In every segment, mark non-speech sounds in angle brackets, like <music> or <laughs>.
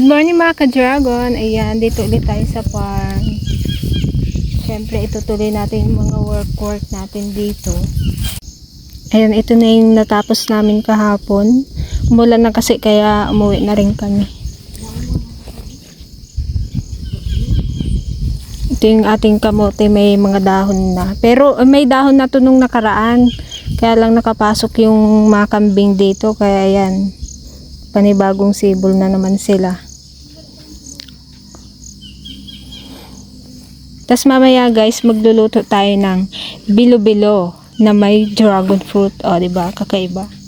Good morning mga ka-dragon. Ayan, dito ulit tayo sa farm. Siyempre, itutuloy natin yung mga work-work natin dito. Ayan, ito na yung natapos namin kahapon. Umulan na kasi kaya umuwi na rin kami. Ito yung ating kamote, may mga dahon na. Pero eh, may dahon na to nung nakaraan. Kaya lang nakapasok yung mga kambing dito. Kaya yan, panibagong sibol na naman sila. Tapos mamaya guys, magluluto tayo ng bilo-bilo na may dragon fruit. O, ba? Kakaiba.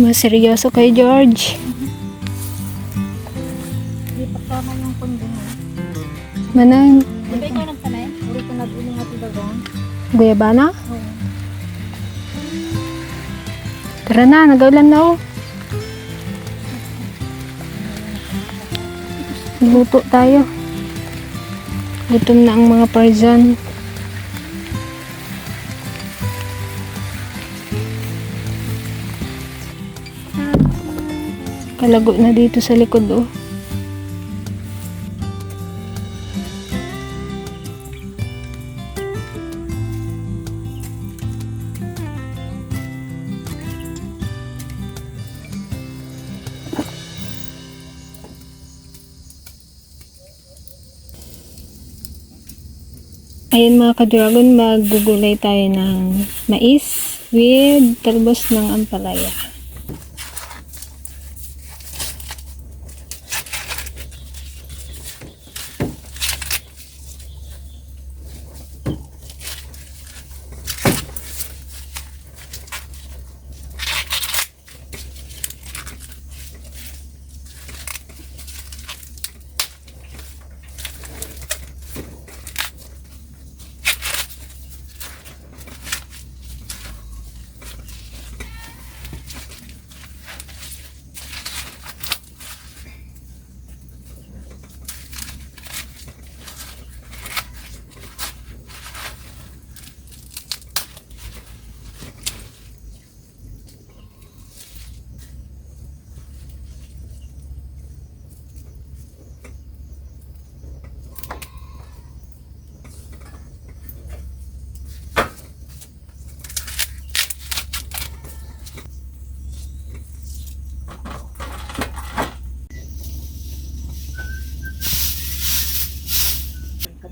Mas seryoso kay George. Hindi pa tama yung kundi mo. Manang Di ba ikaw nagtanay? Uri ko nag-uling at dagang. guyabana? Oo. Tara na, nagaulan na oh. Luto tayo. Gutom na ang mga parzan. Kalago na dito sa likod oh. Ayun mga ka-dragon, magugulay tayo ng mais with talbos ng ampalaya.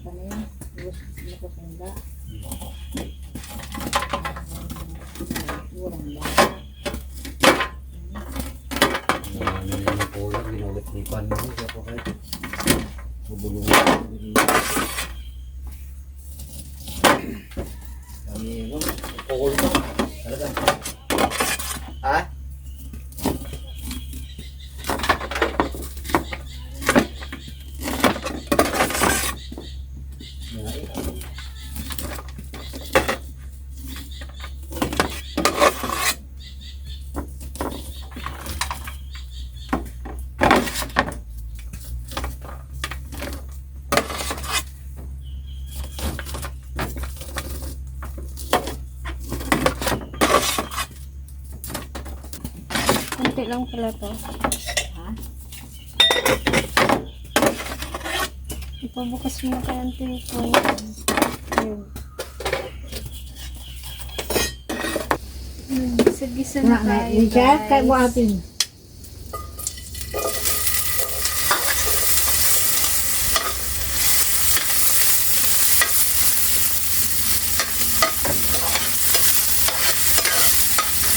Katanay. Tapos nakasanda. Walang lasa. Ano yung kulang, ginulit-lipan mo siya po kahit bubulungan. Kami mo, pukul mo. Talaga. Ha? Kunti lang pala to. Ha? Ipabukas mo na kaya ang telephone. Ayun. Hmm, Gisa-gisa na tayo, Kaya mo guys. atin.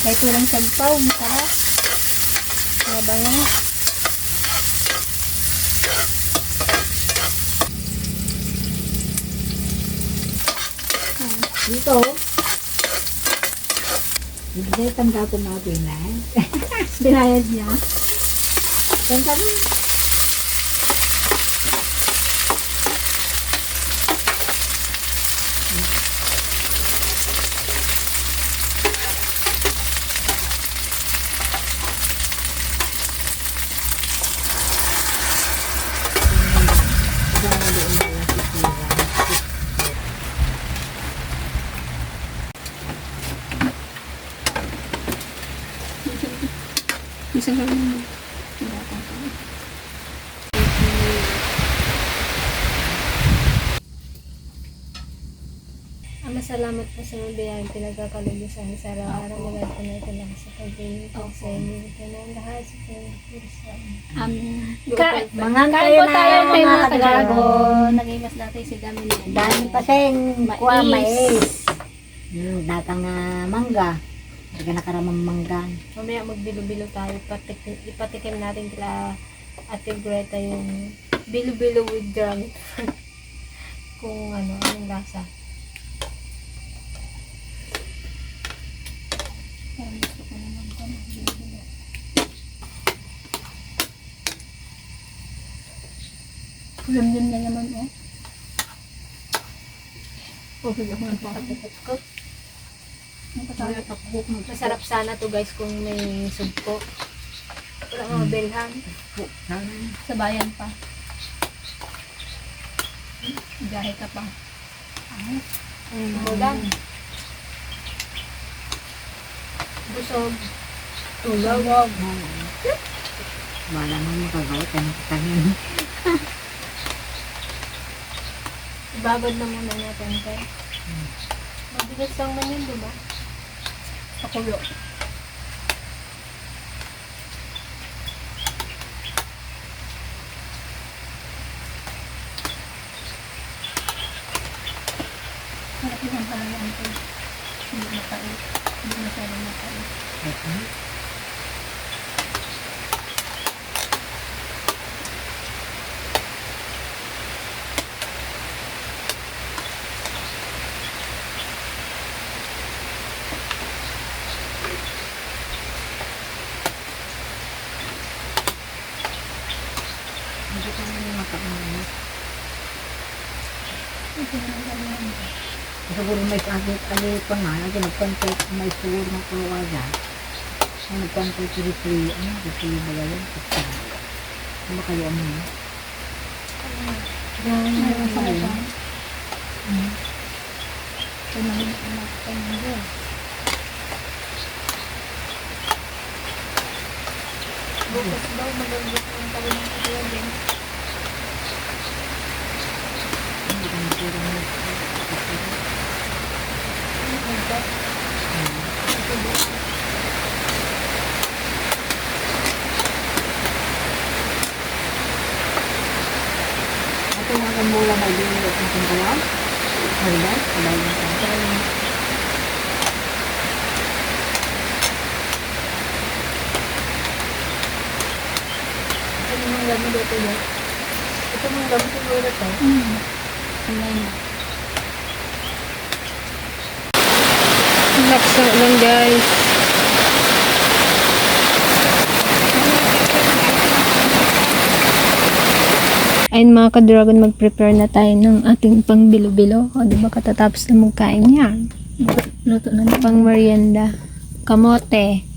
May tulang sagpaw, masarap. Mabango. Dito. Hindi tanda ko na pinay. <laughs> Binayad niya. Tanda. Ama, salamat po sa mga biyayang pinagkakalubusan sa araw-araw na lahat na ito lang sa pag-ibig sa inyo. Ito na ang lahat sa Pilipinas. Amin. Ka- po na tayo mga mga kadragon. Nagimas natin si Dami. Dami pa sing kuha Mais. mais. Hmm, datang na mangga. Hindi nakaramang mangga. Mamaya magbilo-bilo tayo. Ipatikim, ipatikim natin kila Ate Greta yung bilo-bilo with fruit. <laughs> Kung ano, anong lasa. Lamdam na naman, oh. Okay, ako nagpapakit ko. Masarap sana to guys kung may sugpo. Wala mga belhan. Sa bayan pa. Biyahe ka pa. Mm. Ulan. Busog. Tulog. Wala nang makagawa. Tanong ko tanin. Ibagod na muna natin kay. Mabigas lang man yun, diba? Pakulo. Harap yung pangalan ko. Hindi mapait. Hindi masyadong mapait. Hindi Siguro may agit-agit pa nga. Lagi nagkontek may siguro ng kawaga. Ang nagkontek si Ripley. Ano? Ripley ba yun? Ano ba kayo ano? Meron sa Ayun. ito. Tumawin ko na ito. Bukas daw magagit ng tawin ng kaya din. Hindi ko nakurang Ito mga kamula may dinilot ng tingkalan. Hala, kabay na tayo. Ito yung mga gamit dito yun. Ito mga gamit siguro to. Laksa lang guys. Ayun mga ka-dragon, mag-prepare na tayo ng ating pang bilo-bilo. O, di ba katatapos na magkain niya? Luto na pang merienda. Kamote.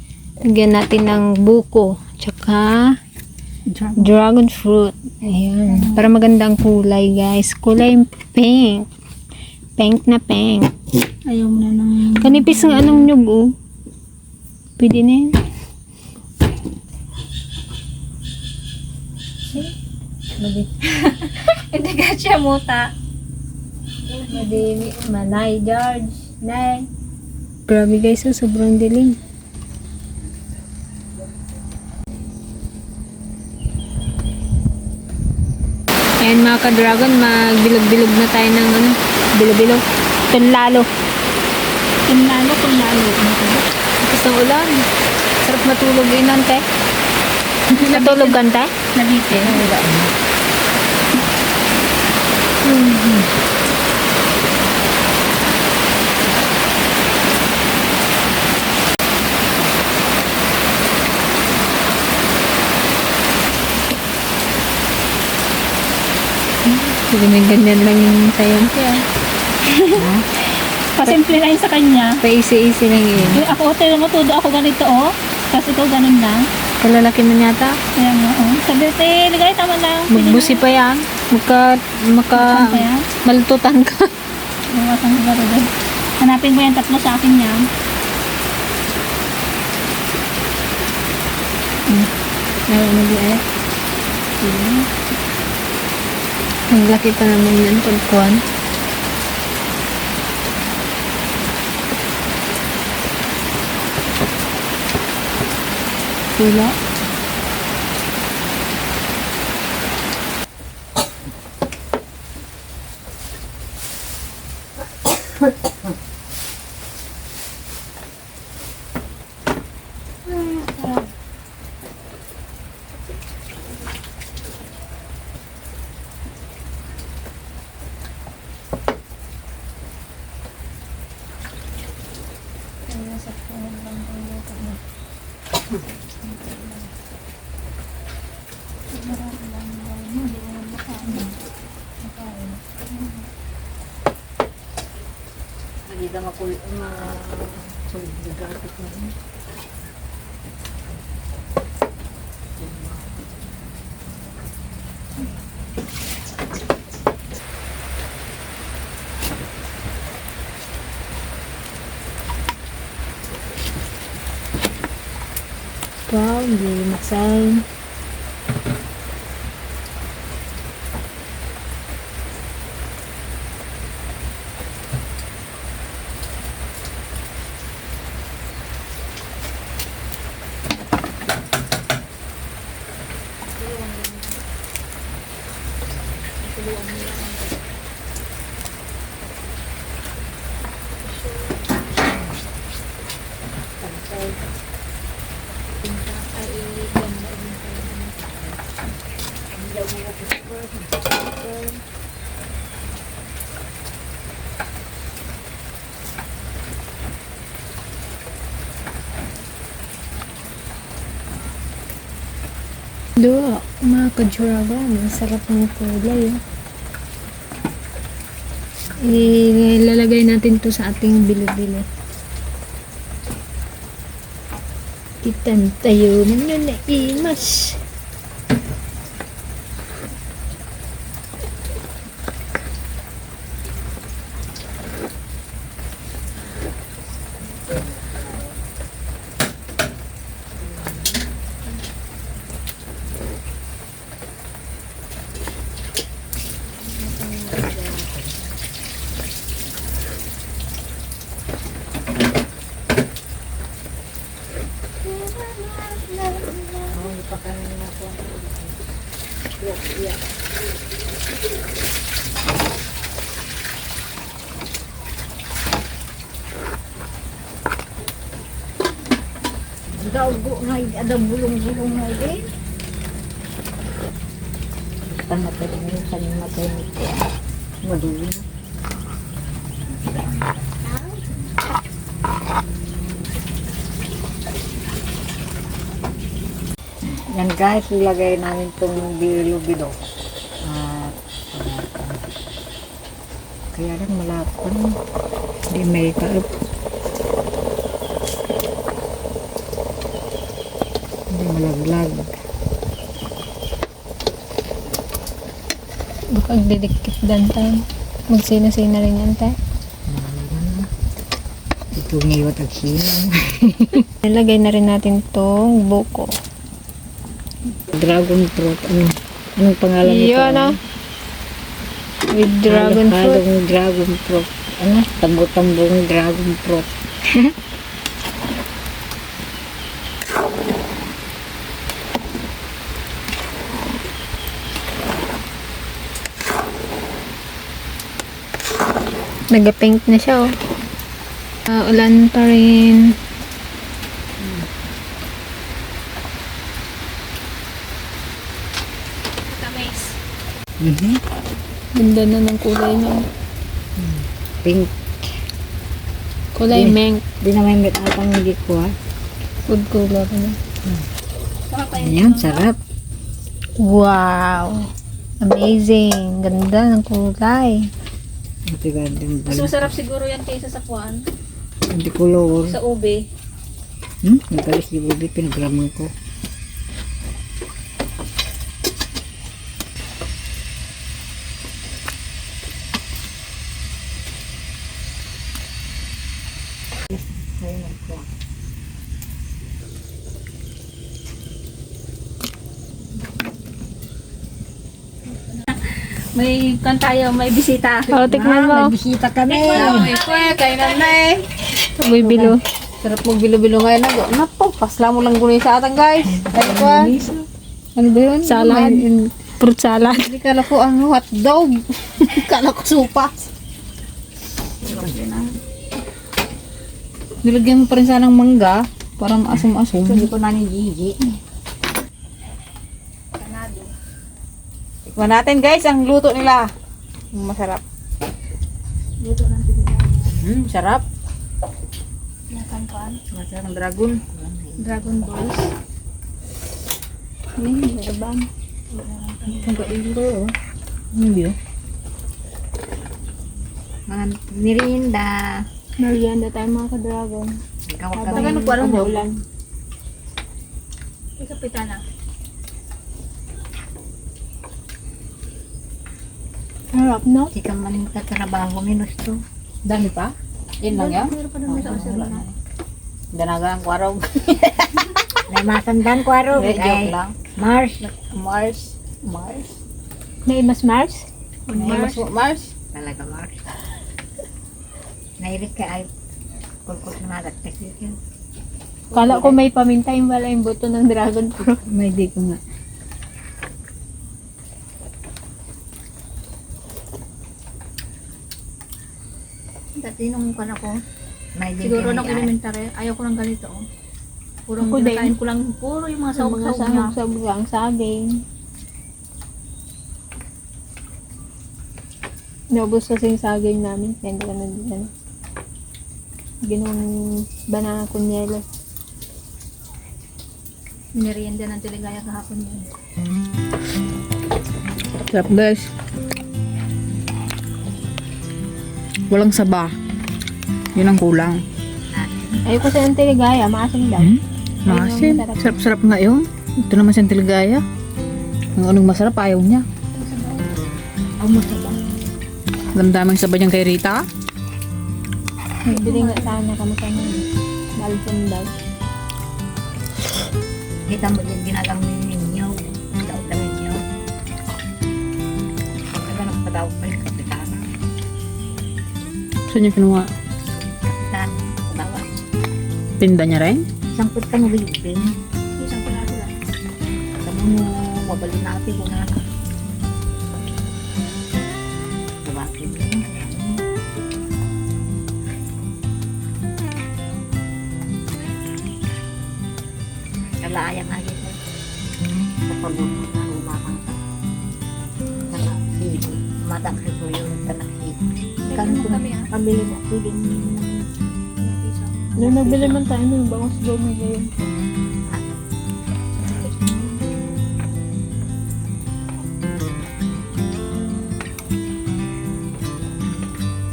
Lagyan natin ng buko. Tsaka dragon fruit. Ayan. Para magandang kulay, guys. Kulay pink. Pink na pink. Ayaw mo na ng... Kanipis ng anong nyug, oh. Pwede na yun. <laughs> Hindi ka siya muta. madi, manay, George, nay. Grabe guys, oh, sobrang dilim. Ayan mga ka-dragon, magbilog-bilog na tayo ng ano, bilog-bilog. Tunlalo. Kunlalo, kunlalo. Tapos ng ulan. Sarap matulog yun, ante. Natulog ka, ante? Nabite. Wala. Sige, may ganyan lang yung sayo. <laughs> Pasimple na yun sa kanya. Pa-easy-easy lang yun. Eh, ako, tira mo, todo ako ganito, oh. Kasi ikaw ganun lang. Kalalaki man yata. Kaya nga, oh. Sabi, te, ligay, tama lang. Magbusi pa yan. Magka, maka, Saan pa yan? maltutan ka. Iwasan ko ba doon? Hanapin mo yan, tatlo sa akin yan. Ayaw mo di ay. Ang laki pa naman yan pagkuhan. Wala. Hindi ka makul... Ma... Suligagat mo. Wow, Bye. Dua, mga kajuraga, ang sarap ng. Oh. Ilalagay natin to sa ating bilo-bilo. Kitan tayo na naimas. Oh, ipakain mo ako. Daugo nga, ada bulong-bulong nga din. Tamatay mo yung kanyang matay nito. Maduli. Yan guys, ilagay namin itong bilo-bilo. At, kaya lang malapon. Hindi may kaap. Malaglag. Baka didikit dan tayo. Magsina-sina rin yan tayo. Ito ngayon at sinang. <laughs> Nilagay na rin natin tong buko. Dragon fruit. Ano? Anong pangalan nito? Yun ah. With dragon fruit. Halong dragon fruit. Ano? Tambo-tambong dragon fruit. <laughs> Nag-pink na siya oh. Ah, ulan pa rin. Mhm. Ganda na ng kulay niya. Pink. Kulay Mm. meng. Di naman may atang hindi ko ha. Food color na. Ayan, sarap. Wow! Amazing! Ganda ng kulay. Din Mas masarap siguro yan kaysa sa kuwan, Hindi color. sa ube. Hmm? Nagalis di bubi, pinagraman ko. May kan tayo, may bisita. Oh, tikman mo. Bisita kami. May kwe, kainan na eh. Uy, bilo. Sarap mo bilo-bilo ngayon na. Napo, pasla mo lang gunin sa atan guys. Ay ko Ano ba yun? Salad. Fruit salad. Hindi kala ko ano, hot dog. kala ko supas. Nilagyan mo pa rin sana ng mangga para maasom-asom. Hindi ko na ni Gigi. Tikman natin guys, ang luto nila. Masarap. Hmm, sarap. Masarap ang dragon. Dragon balls. Hmm, meron Ang kailo ko oh. Hindi oh. Mga mirinda. Merienda tayo mga ka-dragon. Ikaw Habang kami. Ano po, anong daw? umuulan. Ikaw pitana. Harap, no? Hindi ka man katrabaho minus to. Dami pa? Yan lang yan? Meron pa naman sa usawa na. Danaga ang kwaraw. <laughs> May matandaan ko araw. Hindi, joke Ay, lang. Mars. Mars. Mars? May mas Mars? Mars? Mars? Talaga Mars. Nairit ka ay kulkul na nataktak yun. Kala ko may paminta yung wala yung buto ng dragon fruit. May di ko nga. Dati nung kan ako, May din siguro nung elementary, ayaw ko ng ganito. Oh. Purong Ako din. kinakain ko lang, puro yung mga Sa mga sahog-sahog niya. sahog-sahog lang saging. Naubos kasi yung saging namin. Kaya hindi ka na ano, ginawang banana kunyelo. Merienda ng teligaya kahapon yun. Sarap guys. Walang saba. Yun ang kulang. Ayoko sa ng teligaya, maasim daw. Hmm? Maasim. Sarap-sarap nga yun. Ito naman siyang tiligaya. Ang anong masarap, ayaw niya. Ang masaba. Damdamang sabay niyang kay Rita. Bili nga sana kami sa mga balsan daw. Kita mo din ginagamit ninyo. Daw kami ninyo. Pagka nagpadaw pa yung kapitana. Saan niya kinuha? Kapitan. Padawa. Tinda niya rin? Sangkot ka mo bibing. Isang piraso lang. Kamu mo mabali natin kung ano. Sabakit mo. Kalayang nga dito. Kapag mo na umamang ka. Tanaki. Matangki ko yung tanaki. Kanon ko kami, ah. pabili mo. Piling Yung Nung nagbili man tayo, nung bangos daw mo yun.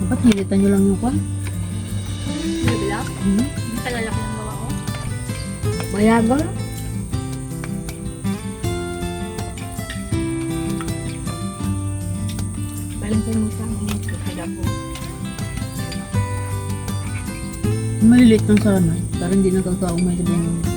Dapat hilitan niyo lang yung kwan. Bibila? Hmm? Ang talalaki ng gawa ko. Bayagan. Balantan mo sa akin. Kaya po. Malilit lang sana. Para hindi nagkakaumay sa buong